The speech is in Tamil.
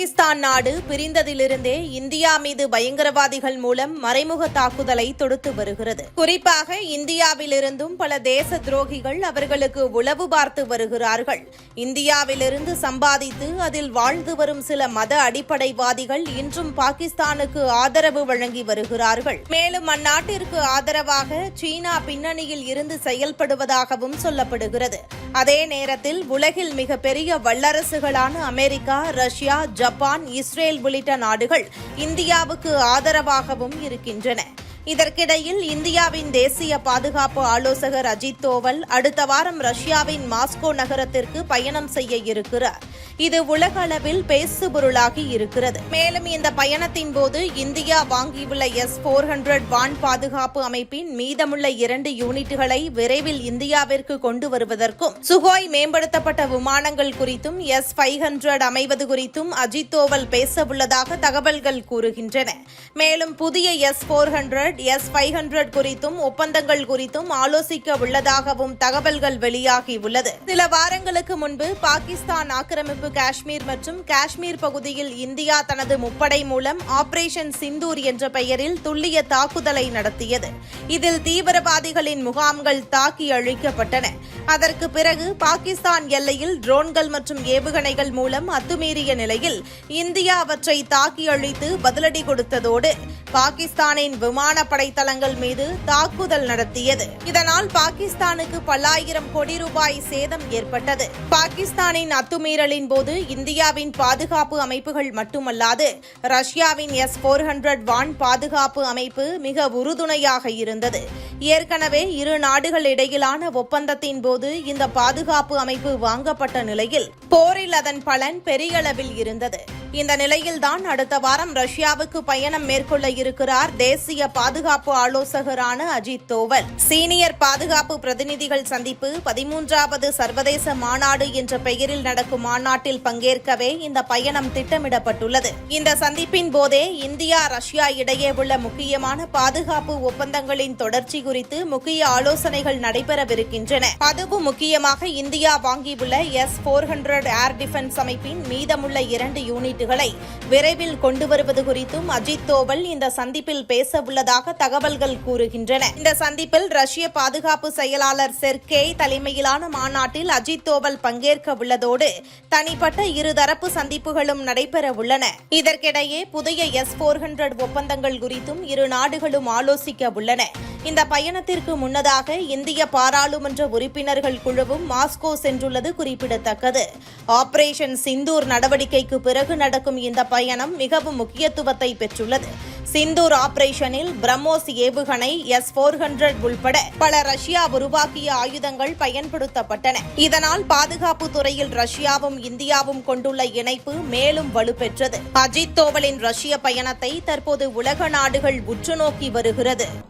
பாகிஸ்தான் நாடு பிரிந்ததிலிருந்தே இந்தியா மீது பயங்கரவாதிகள் மூலம் மறைமுக தாக்குதலை தொடுத்து வருகிறது. குறிப்பாக இந்தியாவிலிருந்தும் பல தேச துரோகிகள் அவர்களுக்கு உளவு பார்த்து வருகிறார்கள். இந்தியாவிலிருந்து சம்பாதித்து அதில் வாழ்ந்து வரும் சில மத அடிப்படைவாதிகள் இன்றும் பாகிஸ்தானுக்கு ஆதரவு வழங்கி வருகிறார்கள். மேலும் அந்நாட்டிற்கு ஆதரவாக சீனா பின்னணியில் இருந்து செயல்படுவதாகவும் சொல்லப்படுகிறது. அதே நேரத்தில் உலகில் மிகப்பெரிய வல்லரசுகளான அமெரிக்கா ரஷ்யா ஜப்பான் இஸ்ரேல் உள்ளிட்ட நாடுகள் இந்தியாவுக்கு ஆதரவாகவும் இருக்கின்றன. இதற்கிடையில் இந்தியாவின் தேசிய பாதுகாப்பு ஆலோசகர் அஜித் தோவல் அடுத்த வாரம் ரஷ்யாவின் மாஸ்கோ நகரத்திற்கு பயணம் செய்ய இருக்கிறார். இது உலக அளவில் பேசுபொருளாகி இருக்கிறது. மேலும் இந்த பயணத்தின் போது இந்தியா வாங்கியுள்ள எஸ் போர் ஹண்ட்ரட் வான் பாதுகாப்பு அமைப்பின் மீதமுள்ள இரண்டு யூனிட்டுகளை விரைவில் இந்தியாவிற்கு கொண்டு வருவதற்கும் சுகோய் மேம்படுத்தப்பட்ட விமானங்கள் குறித்தும் எஸ் ஃபைவ் ஹண்ட்ரட் அமைவது குறித்தும் அஜித் தோவல் பேச உள்ளதாக தகவல்கள் கூறுகின்றன. மேலும் புதிய S four hundred S five hundred குறித்தும் ஒப்பந்தங்கள் குறித்தும் ஆலோசிக்க உள்ளதாகவும் தகவல்கள் வெளியாகி உள்ளது. சில வாரங்களுக்கு முன்பு பாகிஸ்தான் ஆக்கிரமிப்பு காஷ்மீர் மற்றும் காஷ்மீர் பகுதியில் இந்தியா தனது முப்படை மூலம் ஆபரேஷன் சிந்தூர் என்ற பெயரில் துல்லிய தாக்குதலை நடத்தியது. இதில் தீவிரவாதிகளின் முகாம்கள் தாக்கி அழிக்கப்பட்டன. அதற்கு பிறகு பாகிஸ்தான் எல்லையில் ட்ரோன்கள் மற்றும் ஏவுகணைகள் மூலம் அத்துமீறிய நிலையில் இந்தியா அவற்றை தாக்கி அழித்து பதிலடி கொடுத்ததோடு பாகிஸ்தானின் விமானப்படை தளங்கள் மீது தாக்குதல் நடத்தியது. இதனால் பாகிஸ்தானுக்கு பல்லாயிரம் கோடி ரூபாய் சேதம் ஏற்பட்டது. பாகிஸ்தானின் அத்துமீறலின் போது இந்தியாவின் பாதுகாப்பு அமைப்புகள் மட்டுமல்லாது ரஷ்யாவின் எஸ் போர் ஹண்ட்ரட் வான் பாதுகாப்பு அமைப்பு மிக உறுதுணையாக இருந்தது. ஏற்கனவே இரு நாடுகள் இடையிலான ஒப்பந்தத்தின் போது இந்த பாதுகாப்பு அமைப்பு வாங்கப்பட்ட நிலையில் போரில் அதன் பலன் பெரிய அளவில் இருந்தது. இந்த நிலையில்தான் அடுத்த வாரம் ரஷ்யாவுக்கு பயணம் மேற்கொள்ள இருக்கிறார் தேசிய பாதுகாப்பு ஆலோசகரான அஜித் தோவல். சீனியர் பாதுகாப்பு பிரதிநிதிகள் சந்திப்பு பதிமூன்றாவது சர்வதேச மாநாடு என்ற பெயரில் நடக்கும் மாநாட்டில் பங்கேற்கவே இந்த பயணம் திட்டமிடப்பட்டுள்ளது. இந்த சந்திப்பின் போதே இந்தியா ரஷ்யா இடையே உள்ள முக்கியமான பாதுகாப்பு ஒப்பந்தங்களின் தொடர்ச்சி குறித்து முக்கிய ஆலோசனைகள் நடைபெறவிருக்கின்றன. அதுவும் முக்கியமாக India வாங்கியுள்ள S four hundred air defence அமைப்பின் மீதமுள்ள இரண்டு யூனிட் யூனிட்டுகளை விரைவில் கொண்டு வருவது குறித்தும் அஜித் தோவல் இந்த சந்திப்பில் பேச உள்ளதாக தகவல்கள் கூறுகின்றன. இந்த சந்திப்பில் ரஷ்ய பாதுகாப்பு செயலாளர் செர்கே தலைமையிலான மாநாட்டில் அஜித் தோவல் பங்கேற்க உள்ளதோடு தனிப்பட்ட இருதரப்பு சந்திப்புகளும் நடைபெற உள்ளன. இதற்கிடையே புதிய எஸ் போர் ஹண்ட்ரட் ஒப்பந்தங்கள் குறித்தும் இரு நாடுகளும் ஆலோசிக்க உள்ளன. இந்த பயணத்திற்கு முன்னதாக இந்திய பாராளுமன்ற உறுப்பினர்கள் குழுவும் மாஸ்கோ சென்றுள்ளது குறிப்பிடத்தக்கது. ஆபரேஷன் சிந்தூர் நடவடிக்கைக்கு பிறகு நடக்கும் இந்த பயணம் மிகவும் முக்கியத்துவத்தை பெற்றுள்ளது. சிந்தூர் ஆபரேஷனில் பிரம்மோஸ் ஏவுகணை எஸ் போர் ஹண்ட்ரட் உள்பட பல ரஷ்யா உருவாக்கிய ஆயுதங்கள் பயன்படுத்தப்பட்டன. இதனால் பாதுகாப்பு துறையில் ரஷ்யாவும் இந்தியாவும் கொண்டுள்ள இணைப்பு மேலும் வலுப்பெற்றது. அஜித் தோவலின் ரஷ்ய பயணத்தை தற்போது உலக நாடுகள் உற்றுநோக்கி வருகிறது.